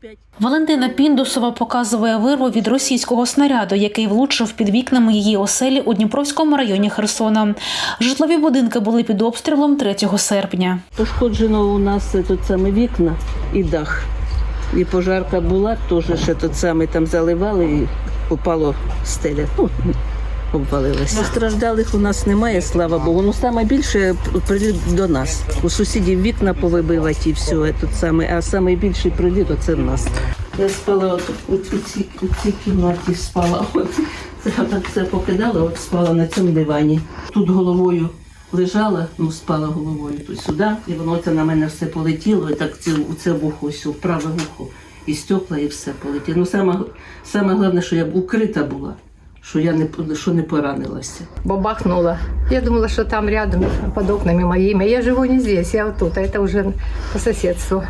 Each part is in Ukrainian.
45. Валентина Піндусова показує вирву від російського снаряду, який влучив під вікнами її оселі у Дніпровському районі Херсона. Житлові будинки були під обстрілом 3 серпня. Пошкоджено у нас тут саме вікна і дах. І пожарка була, теж ще тут саме там заливали і попало стеля. Ну, обвалилася. Постраждалих у нас немає, слава Богу. Ну саме більше приліт до нас. У сусідів вікна повибивати і все. Тут саме, а саме більший приліт оце в нас. Я спала от, у, цій, у цій кімнаті спала. От, це так все покидала, от спала на цьому дивані. Тут головою лежала, ну спала головою тут сюди, і воно це на мене все полетіло, і так це, у це вухо, ось, у праве вухо, і стекла, і все полетіло. Ну, саме, саме головне, що я б укрита була, що я не, що не поранилася. бабахнуло. Я думала, что там рядом, под окнами моими. Я живу не здесь, я вот тут, а это уже по соседству.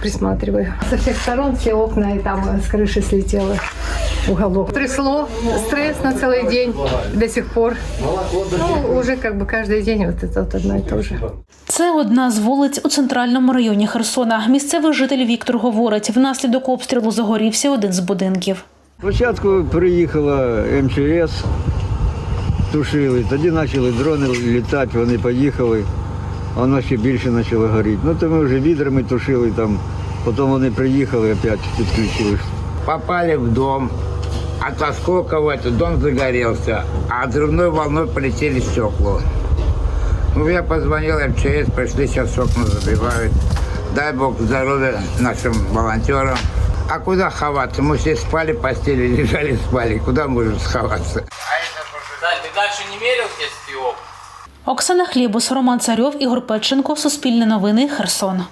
Присматриваю. Со всех сторон все окна, и там с крыши слетело уголок. Трясло, стресс на целый день до сих пор. Ну, уже как бы каждый день вот это вот одно и то же. Це одна з вулиць у центральному районі Херсона. Місцевий житель Віктор говорить, внаслідок обстрілу загорівся один з будинків. Спочатку приїхала МЧС, тушили, тоді почали дрони літати, вони поїхали, а воно ще більше почало горіти. Ну то ми вже відрами тушили там, потім вони приїхали, опять підключили. попали в дом. От осколков этот дом загорелся, а взрывной волной полетели стекла. Ну, я позвонил МЧС, пришли, сейчас окна забивают. Дай бог здоровья нашим волонтерам. А куда ховаться? Мы все спали, постели лежали, спали. Куда можем сховаться? Ты дальше не мерил здесь ты Оксана Хлібус, Роман Царьов, Ігор Печенко, Суспільне новини, Херсон.